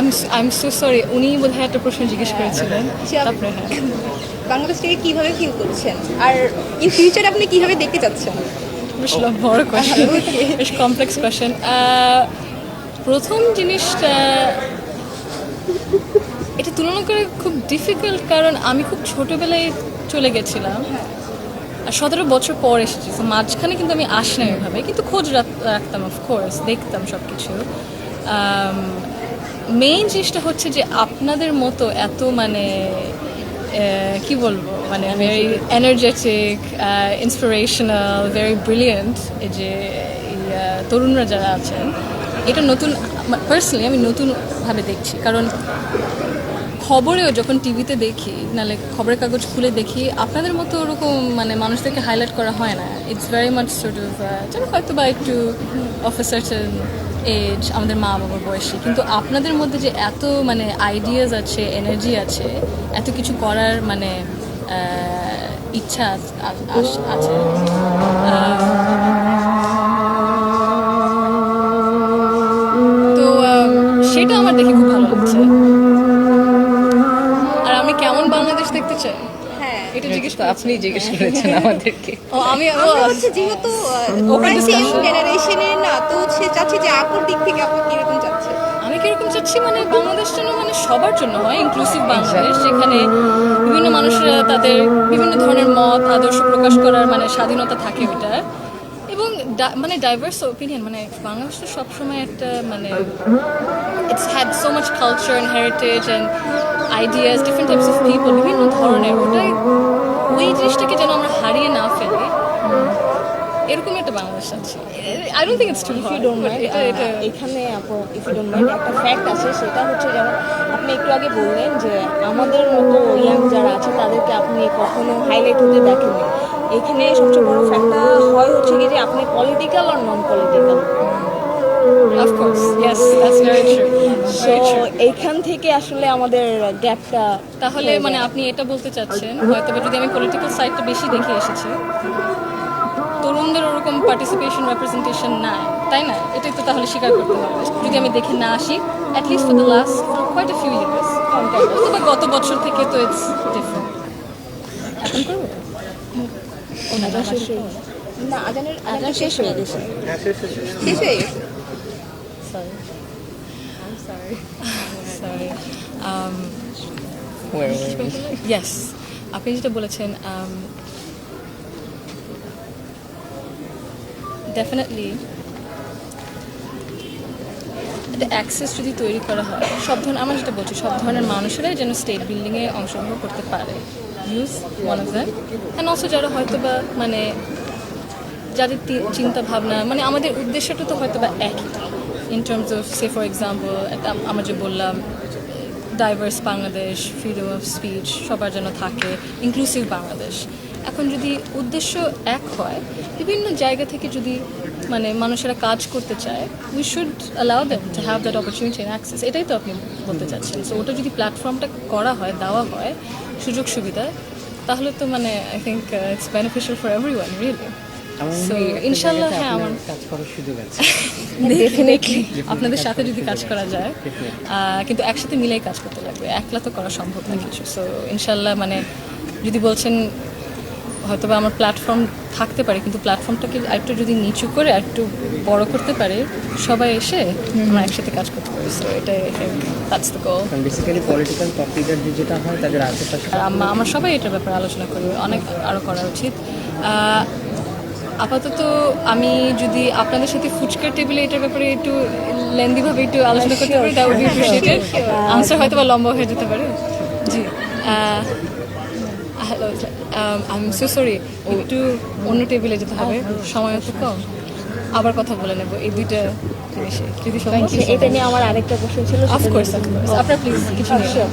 I am so sorry উনি বোধহয় একটা প্রশ্ন জিজ্ঞেস করেছিলেন। তারপরে হ্যাঁ। বাংলাদেশটাকে কীভাবে ফিল করছেন? আর ইন ফিউচার আপনি কীভাবে দেখতে চাচ্ছেন? বেশ বড় কোয়েশ্চেন বেশ কমপ্লেক্স কোয়েশ্চেন প্রথম জিনিসটা এটা তুলনা করে খুব ডিফিকাল্ট কারণ আমি খুব ছোটবেলায় চলে গেছিলাম। আর সতেরো বছর পর এসেছি। মাঝখানে কিন্তু আমি আসি না এভাবে কিন্তু খোঁজ রাখ- রাখতাম অফকোর্স দেখতাম সব কিছু মেইন জিনিসটা হচ্ছে যে আপনাদের মতো এত মানে কি বলব? মানে very energetic inspirational very brilliant এই যে তরুণরা যারা আছেন, এটা নতুন পার্সোনালি আমি নতুনভাবে দেখছি। কারণ খবরেও যখন টিভিতে দেখি নাহলে খবরের কাগজ খুলে দেখি, আপনাদের মতো ওরকম মানে মানুষদেরকে হাইলাইট করা হয় না। It's very much sort of যেন হয়তো বা একটু অফ এ সার্টেন এজ আমাদের মা বাবার বয়সী। কিন্তু আপনাদের মধ্যে যে এত মানে আইডিয়াস আছে এনার্জি আছে, এত কিছু করার মানে ইচ্ছা আছ- তো সেটা আমার দেখে খুব ভালো লাগছে। বাংলাদেশ দেখতে চাই। হ্যাঁ। এটা জিজ্ঞেস আপনি জিজ্ঞেস করেছেন আমাদেরকে। ও আমি হচ্ছে যেহেতু Open সেম জেনারেশনের না তো হচ্ছে চাচ্ছি যে আপুর দিক থেকে আপনি কীরকম চাচ্ছেন? আমি কীরকম চাচ্ছি? মানে বাংলাদেশ যেন মানে সবার জন্য হয় ইনক্লুসিভ বাংলাদেশ যেখানে বিভিন্ন মানুষরা তাদের বিভিন্ন ধরনের মত আদর্শ প্রকাশ করার মানে স্বাধীনতা থাকে ওটা এবং মানে ডাইভার্স ওপিনিয়ন মানে বাংলাদেশ তো সবসময় একটা মানে it's had so much culture and heritage and ideas different types of people বিভিন্ন ধরনের। ওটাই ওই জিনিসটাকে যেন আমরা হারিয়ে না ফেলি। এরকমই একটা বাংলাদেশ আছে। I don't think it's to এটা এখানে আপু ইফ ইউ ডোন্ট মাইন্ড একটা ফ্যাক্ট আছে সেটা হচ্ছে যেমন আপনি একটু আগে বললেন যে আমাদের মতো ইয়াং যারা আছে তাদেরকে আপনি কখনো হাইলাইট হতে দেখেননি। এখানে সবচেয়ে বড় ফ্যাক্টটা হয় হচ্ছে কি যে আপনি political R non political Of course, yes, that's very true. So এইখান থেকে আসলে আমাদের গ্যাপটা তাহলে মানে আপনি এটা বলতে চাচ্ছেন হয়তো যদি আমি পলিটিক্যাল সাইডটা বেশি দেখে এসেছি তরুণদের ওরকম পার্টিসিপেশন রিপ্রেজেন্টেশন নাই তাই না? এটাই তো তাহলে স্বীকার করতে হবে। যদি আমি দেখে না আসি at least for the last quite a few years গত বছর থেকে তো ইটস ডিফারেন্ট এখন করব we? ইয়েস আপনি যেটা বলেছেন ডেফিনেটলি অ্যাক্সেস যদি তৈরি করা হয়, সব ধরনের, আমার যেটা বলছি, সব ধরনের মানুষেরাই যেন স্টেট বিল্ডিংয়ে অংশগ্রহণ করতে পারে use one of them and also যারা হয়তো বা মানে যাদের চিন্তা ভাবনা মানে আমাদের উদ্দেশ্যটা তো হয়তো বা একই in terms of say for example আমরা যে বললাম diverse Bangladesh freedom of speech সবার জন্য থাকে ইনক্লুসিভ বাংলাদেশ এখন যদি উদ্দেশ্য এক হয়, বিভিন্ন জায়গা থেকে যদি মানে মানুষেরা কাজ করতে চায় we should allow them to have that opportunity and access এটাই তো আপনি বলতে চাচ্ছেন। সো ওটা যদি প্ল্যাটফর্মটা করা হয় দেওয়া হয় সুযোগ সুবিধা তাহলে তো মানে I think it's beneficial for everyone really ইনশাল্লাহ, হ্যাঁ, আমার- কাজ করার সুযোগ আছে। ডেফিনেটলি আপনাদের সাথে যদি কাজ করা যায় কিন্তু একসাথে মিলেই কাজ করতে লাগবে। একলা তো করা সম্ভব না কিছু। সো ইনশাল্লাহ মানে যদি বলছেন হয়তো বা আমার প্ল্যাটফর্ম থাকতে পারে কিন্তু প্ল্যাটফর্মটাকে আরেকটু যদি নিচু করে আরেকটু বড় করতে পারে সবাই এসে আমরা একসাথে কাজ করতে পারি। সো এটাই that's the goal basically political top লিডারদের যেটা হয় তাদের আশেপাশে আর আমরা আমরা সবাই এটার ব্যাপারে আলোচনা করি অনেক আরও করা উচিত। আপাতত আমি যদি আপনাদের সাথে ফুচকার টেবিলে এটার ব্যাপারে একটু লেন্দিভাবে একটু আলোচনা করতে পারি that would be appreciated answer হয়তো বা লম্বা হয়ে যেতে পারে। জি hello I am so sorry একটু অন্য টেবিলে যেতে হবে। সময় তো কম। আবার কথা বলে নেব। এই দুইটা জিনিসে। যদি সময় এটা নিয়ে আমার আরেকটা প্রশ্ন ছিল অফকোর্স আপনার প্লিজ কিছু Sure.